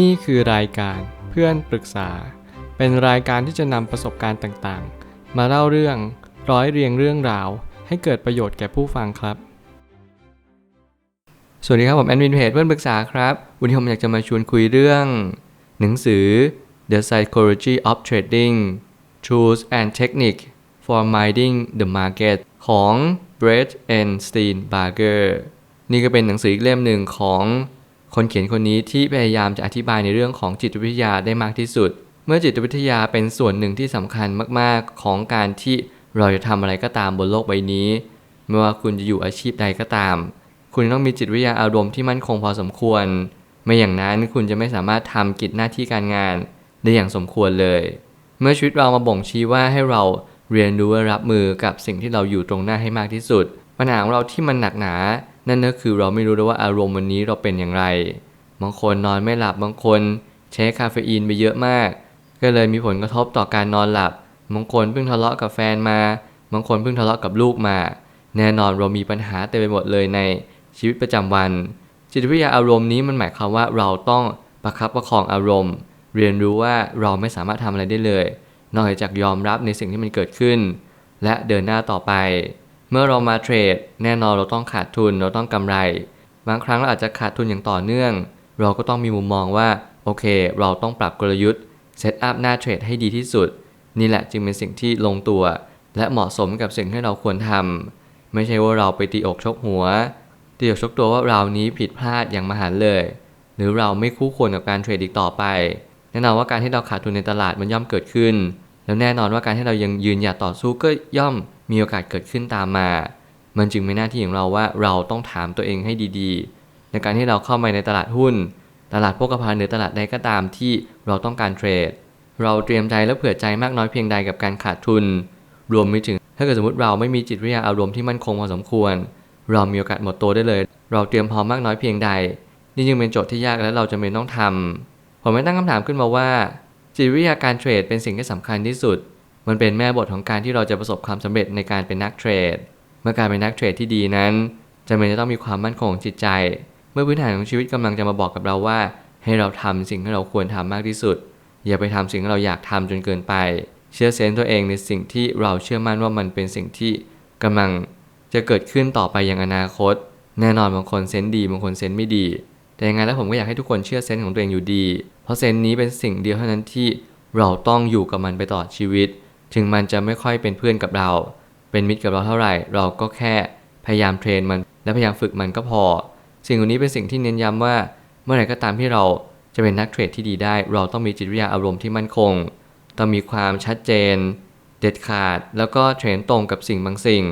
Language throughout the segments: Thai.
นี่คือรายการเพื่อนปรึกษา เป็นรายการที่จะนำประสบการณ์ต่างๆ มาเล่าเรื่องร้อยเรียงเรื่องราว ให้เกิดประโยชน์แก่ผู้ฟังครับ สวัสดีครับผมแอดมินเพจเพื่อนปรึกษาครับวันนี้ผมอยากจะมาชวนคุยเรื่อง หนังสือ The Psychology of Trading Tools and Technique for Minding the Market ของ Brett and Steenbarger นี่ก็เป็นหนังสืออีกเล่มหนึ่งของ คนเขียนคนนี้ที่พยายามจะอธิบายในเรื่องของจิตวิทยาได้มากที่สุด เมื่อจิตวิทยาเป็นส่วนหนึ่งที่สำคัญมากๆ ของการที่เราจะทำอะไรก็ตามบนโลกใบนี้ ไม่ว่าคุณจะอยู่อาชีพใดก็ตาม คุณต้องมีจิตวิทยาอารมณ์ที่มั่นคงพอสมควร ไม่อย่างนั้นคุณจะไม่สามารถทำกิจหน้าที่การงาน ได้อย่างสมควรเลย เมื่อชีวิตเรามาบ่งชี้ว่าให้เราเรียนรู้รับมือกับสิ่งที่เราอยู่ตรงหน้าให้มากที่สุดปัญหาของเราที่มันหนักหนา นั่นก็คือเราไม่รู้เลยว่าอารมณ์วันนี้เราเป็นอย่างไร บางคนนอนไม่หลับบางคนใช้คาเฟอีนไปเยอะมาก ก็เลยมีผลกระทบต่อการนอนหลับบางคนเพิ่งทะเลาะกับแฟนมา บางคนเพิ่งทะเลาะกับลูกมา แน่นอนเรามีปัญหาเต็มไปหมดเลยในชีวิตประจำวัน จิตวิทยาอารมณ์นี้มันหมายความว่าเราต้องประคับประคองอารมณ์ เรียนรู้ว่าเราไม่สามารถทำอะไรได้เลย นอกจากยอมรับในสิ่งที่มันเกิดขึ้น และเดินหน้าต่อไป เมื่อเรามาเทรด แน่นอนเราต้องขาดทุนเราต้องกำไร บางครั้งเราอาจจะขาดทุนอย่างต่อเนื่อง เราก็ต้องมีมุมมองว่า โอเค เราต้องปรับกลยุทธ์เซตอัพหน้าเทรดให้ดีที่สุด นี่แหละจึงเป็นสิ่งที่ลงตัว และเหมาะสมกับสิ่งที่เราควรทำไม่ใช่ว่าเราไปตีอกชกหัวตีอกชกตัวว่าเรานี้ผิดพลาดอย่างมหันเลย หรือเราไม่คู่ควรกับการเทรดอีกต่อไปแน่นอนว่าการที่เราขาดทุนในตลาดมันย่อมเกิดขึ้น แล้วแน่นอนว่าการที่เรายังยืนหยัดต่อสู้ก็ย่อม มีโอกาสเกิดขึ้นตามมา มันจึงเป็นหน้าที่ของเราว่าเราต้องถามตัวเองให้ดีๆ ในการที่เราเข้ามาในตลาดหุ้น ตลาดโภคภัณฑ์หรือตลาดใดก็ตามที่เราต้องการเทรด เราเตรียมใจและเผื่อใจมากน้อยเพียงใดกับการขาดทุน รวมไปถึง ถ้าเกิดสมมติเราไม่มีจิตวิทยาอารมณ์ที่มั่นคงพอสมควร เรามีโอกาสหมดตัวได้เลย เราเตรียมพร้อมมากน้อยเพียงใด นี่จึงเป็นโจทย์ที่ยากและเราจะเป็นต้องทำผมไม่ตั้งคำถามขึ้นมาว่าจิตวิทยาการเทรดเป็นสิ่งที่สำคัญที่สุด มันเป็นแม่บทของการที่เราจะประสบความสำเร็จในการเป็นนักเทรด เมื่อการเป็นนักเทรดที่ดีนั้นจำเป็นจะต้องมีความมั่นคงของจิตใจ เมื่อพื้นฐานของชีวิตกำลังจะมาบอกกับเราว่า ให้เราทำสิ่งที่เราควรทำมากที่สุด อย่าไปทำสิ่งที่เราอยากทำจนเกินไป เชื่อเซนส์ตัวเองในสิ่งที่เราเชื่อมั่นว่ามันเป็นสิ่งที่กำลังจะเกิดขึ้นต่อไปอย่างอนาคต แน่นอนบางคนเซนส์ดีบางคนเซนส์ไม่ดี แต่ยังไงแล้วผมก็อยากให้ทุกคนเชื่อเซนส์ของตัวเองอยู่ดี เพราะเซนส์นี้เป็นสิ่งเดียวเท่านั้นที่เราต้องอยู่กับมันไปตลอดชีวิต ถึงมันจะไม่ค่อยเป็นเพื่อนกับเรา เป็นมิตรกับเราเท่าไหร่ เราก็แค่พยายามเทรนมัน และพยายามฝึกมันก็พอ สิ่งเหล่านี้เป็นสิ่งที่เน้นย้ำว่า เมื่อไหร่ก็ตามที่เราจะเป็นนักเทรดที่ดีได้ เราต้องมีจิตวิทยาอารมณ์ที่มั่นคง ต้องมีความชัดเจน เด็ดขาด แล้วก็เทรนตรงกับสิ่งบางสิ่ง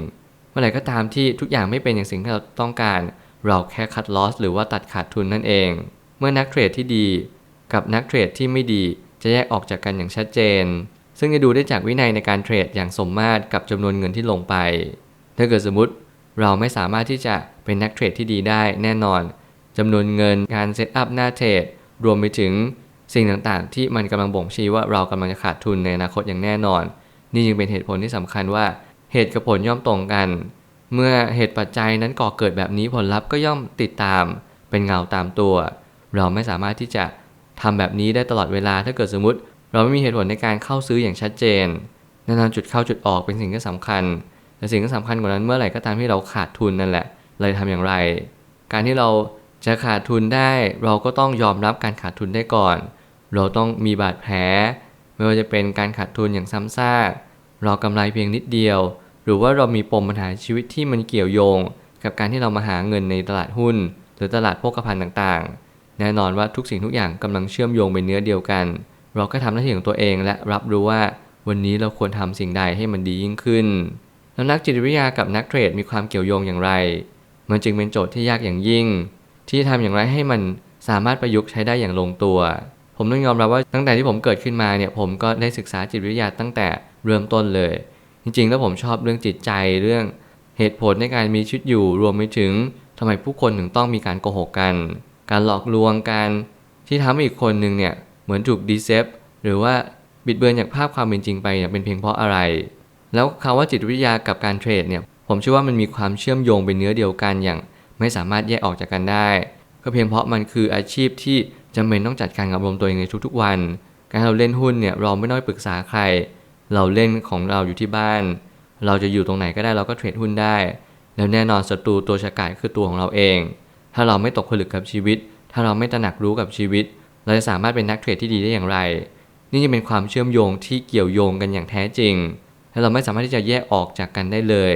เมื่อไหร่ก็ตามที่ทุกอย่างไม่เป็นอย่างสิ่งที่เราต้องการ เราแค่คัดลอสหรือว่าตัดขาดทุนนั่นเอง เมื่อนักเทรดที่ดี กับนักเทรดที่ไม่ดีจะแยกออกจากกันอย่างชัดเจน ซึ่งจะดูได้จากวินัยในการเทรดอย่างสมมาตรกับจำนวนเงินที่ลงไป ถ้าเกิดสมมติเราไม่สามารถที่จะเป็นนักเทรดที่ดีได้แน่นอนจำนวนเงินการเซตอัพหน้าเทรด รวมไปถึงสิ่งต่างๆ ที่มันกำลังบ่งชี้ว่าเรากำลังจะขาดทุนในอนาคตอย่างแน่นอน นี่จึงเป็นเหตุผลที่สำคัญว่าเหตุกับผลย่อมตรงกัน เมื่อเหตุปัจจัยนั้นก่อเกิดแบบนี้ผลลัพธ์ก็ย่อมติดตาม เป็นเงาตามตัว เราไม่สามารถที่จะทำแบบนี้ได้ตลอดเวลาถ้าเกิดสมมติ เราไม่มีเหตุผลในการเข้าซื้ออย่างชัดเจนแน่นอนจุดเข้าจุดออกเป็นสิ่งที่สำคัญ แต่สิ่งที่สำคัญกว่านั้นเมื่อไหร่ก็ตามที่เราขาดทุนนั่นแหละเราจะทำอย่างไร การที่เราจะขาดทุนได้ เราก็ต้องยอมรับการขาดทุนได้ก่อน เราต้องมีบาดแผล ไม่ว่าจะเป็นการขาดทุนอย่างซ้ำซากเรากำไรเพียงนิดเดียว หรือว่าเรามีปมปัญหาชีวิตที่มันเกี่ยวโยง กับการที่เรามาหาเงินในตลาดหุ้น หรือตลาดโภคภัณฑ์ต่างๆ แน่นอนว่าทุกสิ่งทุกอย่างกำลังเชื่อมโยงเป็นเนื้อเดียวกัน เราก็ทำหน้าที่ของตัวเองและรับรู้ว่าวันนี้เราควรทำสิ่งใดให้มันดียิ่งขึ้น แล้วนักจิตวิทยากับนักเทรดมีความเกี่ยวโยงอย่างไร มันจึงเป็นโจทย์ที่ยากอย่างยิ่ง ที่ทำอย่างไรให้มันสามารถประยุกต์ใช้ได้อย่างลงตัว ผมต้องยอมรับว่าตั้งแต่ที่ผมเกิดขึ้นมาเนี่ยผมก็ได้ศึกษาจิตวิทยาตั้งแต่เริ่มต้นเลย จริงๆ แล้วผมชอบเรื่องจิตใจเรื่องเหตุผลในการมีชีวิตอยู่รวมไปถึงทำไมผู้คนถึงต้องมีการโกหกกัน การหลอกลวงกันที่ทำให้อีกคนหนึ่งเนี่ย เหมือนถูกดีเซฟหรือว่าบิดเบือนจากภาพความเป็นจริงไปเนี่ยเป็นเพียงเพราะอะไร แล้วคำว่าจิตวิทยากับการเทรดเนี่ยผมเชื่อว่ามันมีความเชื่อมโยงเป็นเนื้อเดียวกันอย่างไม่สามารถแยกออกจากกันได้ ก็เพียงเพราะมันคืออาชีพที่จำเป็นต้องจัดการกับอารมณ์ตัวเองในทุกๆวัน การเราเล่นหุ้นเนี่ยเราไม่ต้องไปปรึกษาใคร เราเล่นของเราอยู่ที่บ้าน เราจะอยู่ตรงไหนก็ได้เราก็เทรดหุ้นได้ แล้วแน่นอนศัตรูตัวฉกาจคือตัวของเราเอง ถ้าเราไม่ตกผลึกกับชีวิต ถ้าเราไม่ตระหนักรู้กับชีวิต เราจะสามารถเป็นนักเทรดที่ดีได้อย่างไร นี่จะเป็นความเชื่อมโยงที่เกี่ยวโยงกันอย่างแท้จริง และเราไม่สามารถที่จะแยกออกจากกันได้เลย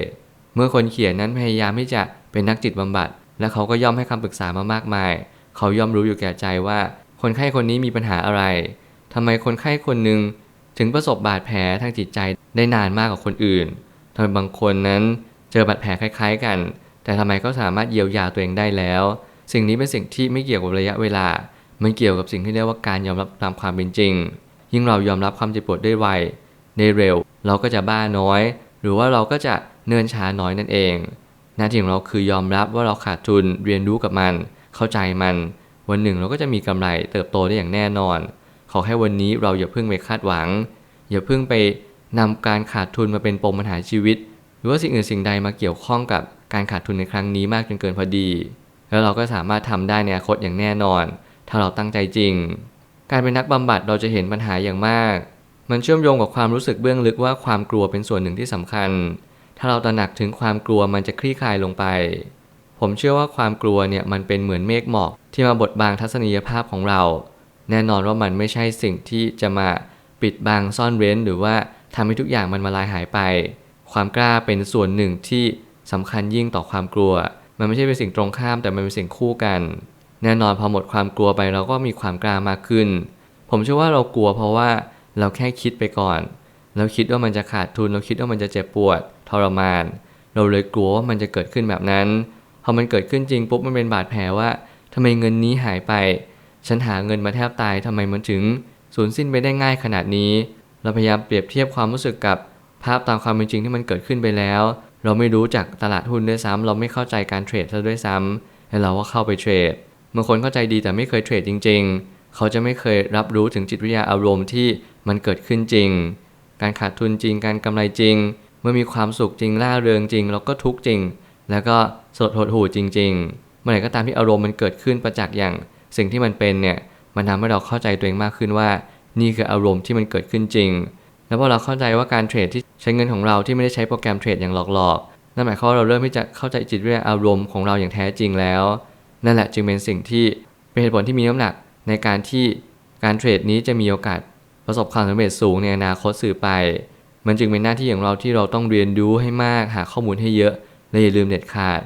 เมื่อคนเขียนนั้นพยายามที่จะเป็นนักจิตบำบัด และเขาก็ย่อมให้คำปรึกษามามากมาย เขาย่อมรู้อยู่แก่ใจว่า คนไข้คนนี้มีปัญหาอะไรทำไมคนไข้คนหนึ่งถึงประสบบาดแผลทางจิตใจได้นานมากกว่าคนอื่นทำไมบางคนนั้นเจอบาดแผลคล้าย ๆ กัน แต่ทำไมก็สามารถเยียวยาตัวเองได้แล้ว สิ่งนี้เป็นสิ่งที่ไม่เกี่ยวกับระยะเวลา มันเกี่ยวกับสิ่งที่เรียกว่าการยอมรับตามความเป็นจริง ยิ่งเรายอมรับความเจ็บปวดได้ไวได้เร็ว เราก็จะบ้าน้อย หรือว่าเราก็จะเนินช้าน้อยนั่นเอง หน้าที่ของเราคือยอมรับว่าเราขาดทุนเรียนรู้กับมัน เข้าใจมัน วันหนึ่งเราก็จะมีกำไรเติบโตได้อย่างแน่นอน ขอแค่วันนี้เราอย่าเพิ่งไปคาดหวัง อย่าเพิ่งไปนำการขาดทุนมาเป็นปมปัญหาชีวิต หรือว่าสิ่งอื่นสิ่งใดมาเกี่ยวข้องกับการขาดทุนในครั้งนี้มากจนเกินพอดี แล้วเราก็สามารถทำได้ในอนาคตอย่างแน่นอน ถ้าเราตั้งใจจริง การเป็นนักบำบัดเราจะเห็นปัญหาอย่างมาก มันเชื่อมโยงกับความรู้สึกเบื้องลึกว่าความกลัวเป็นส่วนหนึ่งที่สำคัญ ถ้าเราตระหนักถึงความกลัวมันจะคลี่คลายลงไป ผมเชื่อว่าความกลัวเนี่ยมันเป็นเหมือนเมฆหมอกที่มาบดบังทัศนียภาพของเรา แน่นอนว่ามันไม่ใช่สิ่งที่จะมาปิดบังซ่อนเร้น หรือว่าทำให้ทุกอย่างมันมาลายหายไป ความกล้าเป็นส่วนหนึ่งที่สำคัญยิ่งต่อความกลัว มันไม่ใช่เป็นสิ่งตรงข้ามแต่มันเป็นสิ่งคู่กัน แน่นอนพอหมดความกลัวไปเราก็มีความกล้ามากขึ้น ผมเชื่อว่าเรากลัวเพราะว่าเราแค่คิดไปก่อน เราคิดว่ามันจะขาดทุน เราคิดว่ามันจะเจ็บปวดทรมาน เราเลยกลัวว่ามันจะเกิดขึ้นแบบนั้น พอมันเกิดขึ้นจริงปุ๊บมันเป็นบาดแผลว่าทำไมเงินนี้หายไป ฉันหาเงินมาแทบตายทำไมมันถึงสูญสิ้นไปได้ง่ายขนาดนี้ เราพยายามเปรียบเทียบความรู้สึกกับภาพตามความเป็นจริงที่มันเกิดขึ้นไปแล้ว เราไม่รู้จักตลาดหุ้นด้วยซ้ำเราไม่เข้าใจการเทรดซะด้วยซ้ำแล้วเราก็เข้าไปเทรด บางคนเข้าใจดีแต่ไม่เคยเทรดจริง ๆ เขาจะไม่เคยรับรู้ถึงจิตวิทยาอารมณ์ที่มันเกิดขึ้นจริง การขาดทุนจริง การกำไรจริง เมื่อมีความสุขจริงล่าเริงจริงเราก็ทุกข์จริง แล้วก็สดหดหู่จริง ๆ เมื่อไหร่ก็ตามที่อารมณ์มันเกิดขึ้นประจักษ์อย่าง สิ่งที่มันเป็นเนี่ยมันทำให้เราเข้าใจตัวเองมากขึ้นว่า นี่คืออารมณ์ที่มันเกิดขึ้นจริง แล้วพอเราเข้าใจว่าการเทรดที่ใช้เงินของเราที่ไม่ได้ใช้โปรแกรมเทรดอย่างหลอกๆนั่นหมายความว่าเราเริ่มที่จะเข้าใจจิตวิทยาอารมณ์ของเราอย่างแท้จริงแล้ว นั่นแหละจึงเป็นสิ่งที่เป็นเหตุผลที่มีน้ำหนักในการที่การเทรดนี้จะมีโอกาสประสบความสำเร็จสูงในอนาคตสื่อไป มันจึงเป็นหน้าที่ของเราที่เราต้องเรียนรู้ให้มากหาข้อมูลให้เยอะและอย่าลืมเด็ดขาด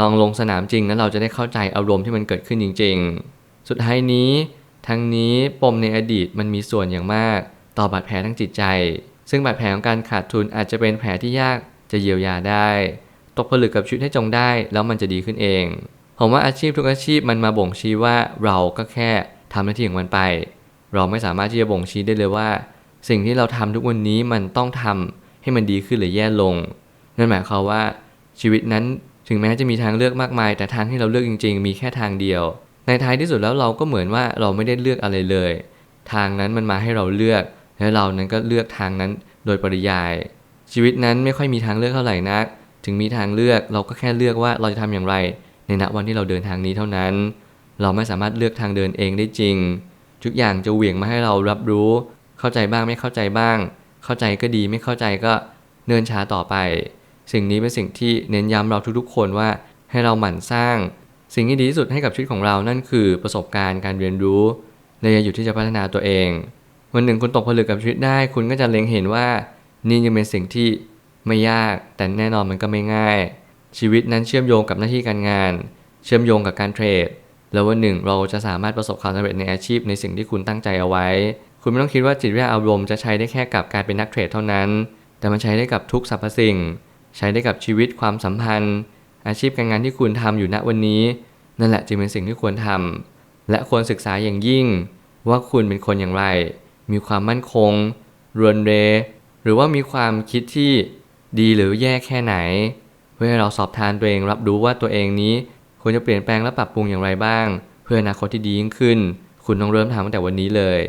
ลองลงสนามจริงแล้วเราจะได้เข้าใจอารมณ์ที่มันเกิดขึ้นจริง ๆ สุดท้ายนี้ ทั้งนี้ปมในอดีตมันมีส่วนอย่างมาก ต่อบาดแผลทั้งจิตใจ ซึ่งบาดแผลของการขาดทุนอาจจะเป็นแผลที่ยากจะเยียวยาได้ ตกผลึกกับชีวิตให้จงได้แล้วมันจะดีขึ้นเอง ผมว่าอาชีพทุกอาชีพมันมาบ่งชี้ว่าเราก็แค่ทำหน้าที่ของมันไป เราไม่สามารถที่จะบ่งชี้ได้เลยว่า สิ่งที่เราทำทุกวันนี้มันต้องทำให้มันดีขึ้นหรือแย่ลง นั่นหมายความว่าชีวิตนั้นถึงแม้จะมีทางเลือกมากมาย แต่ทางที่เราเลือกจริง ๆ มีแค่ทางเดียว ในท้ายที่สุดแล้วเราก็เหมือนว่าเราไม่ได้เลือกอะไรเลย ทางนั้นมันมาให้เราเลือก และเรานั้นก็เลือกทางนั้นโดยปริยาย ชีวิตนั้นไม่ค่อยมีทางเลือกเท่าไหร่นัก ถึงมีทางเลือกเราก็แค่เลือกว่าเราจะทำอย่างไร ในณวันที่เราเดินทางนี้เท่านั้น เราไม่สามารถเลือกทางเดินเองได้จริง ทุกอย่างจะเหวี่ยงมาให้เรารับรู้ เข้าใจบ้างไม่เข้าใจบ้าง เข้าใจก็ดีไม่เข้าใจก็เนินช้าต่อไป สิ่งนี้เป็นสิ่งที่เน้นย้ำเราทุกๆ คนว่าให้เราหมั่นสร้าง สิ่งที่ดีที่สุดให้กับชีวิตของเรานั่นคือประสบการณ์การเรียนรู้และอย่าหยุดที่จะพัฒนาตัวเองวันหนึ่งคุณตกผลึกกับชีวิตได้ คุณก็จะเล็งเห็นว่านี่ยังเป็นสิ่งที่ไม่ยากแต่แน่นอนมันก็ไม่ง่าย ชีวิตนั้นเชื่อมโยงกับหน้าที่การงาน เชื่อมโยงกับการเทรด แล้ววันหนึ่งเราจะสามารถประสบความสำเร็จในอาชีพในสิ่งที่คุณตั้งใจเอาไว้ คุณไม่ต้องคิดว่าจิตวิทยาอารมณ์จะใช้ได้แค่กับการเป็นนักเทรดเท่านั้น แต่มันใช้ได้กับทุกสรรพสิ่ง ใช้ได้กับชีวิตความสัมพันธ์ อาชีพการงานที่คุณทำอยู่ณวันนี้ นั่นแหละจึงเป็นสิ่งที่ควรทำและควรศึกษาอย่างยิ่ง ว่าคุณเป็นคนอย่างไร มีความมั่นคงรวนเรหรือว่ามีความคิดที่ดีหรือแย่แค่ไหน เพื่อให้เราสอบทานตัวเองรับรู้ว่าตัวเองนี้ควรจะเปลี่ยนแปลงและปรับปรุงอย่างไรบ้าง เพื่ออนาคตที่ดียิ่งขึ้น คุณต้องเริ่มทำตั้งแต่วันนี้เลย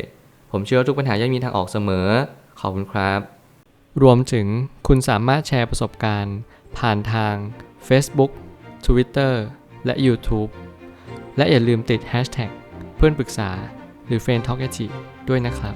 ผมเชื่อว่าทุกปัญหาย่อมมีทางออกเสมอ ขอบคุณครับ รวมถึงคุณสามารถแชร์ประสบการณ์ ผ่านทาง Facebook Twitter และ YouTube และอย่าลืมติด Hashtag เพื่อนปรึกษาหรือ f r ร e n d t a l k ด้วยนะครับ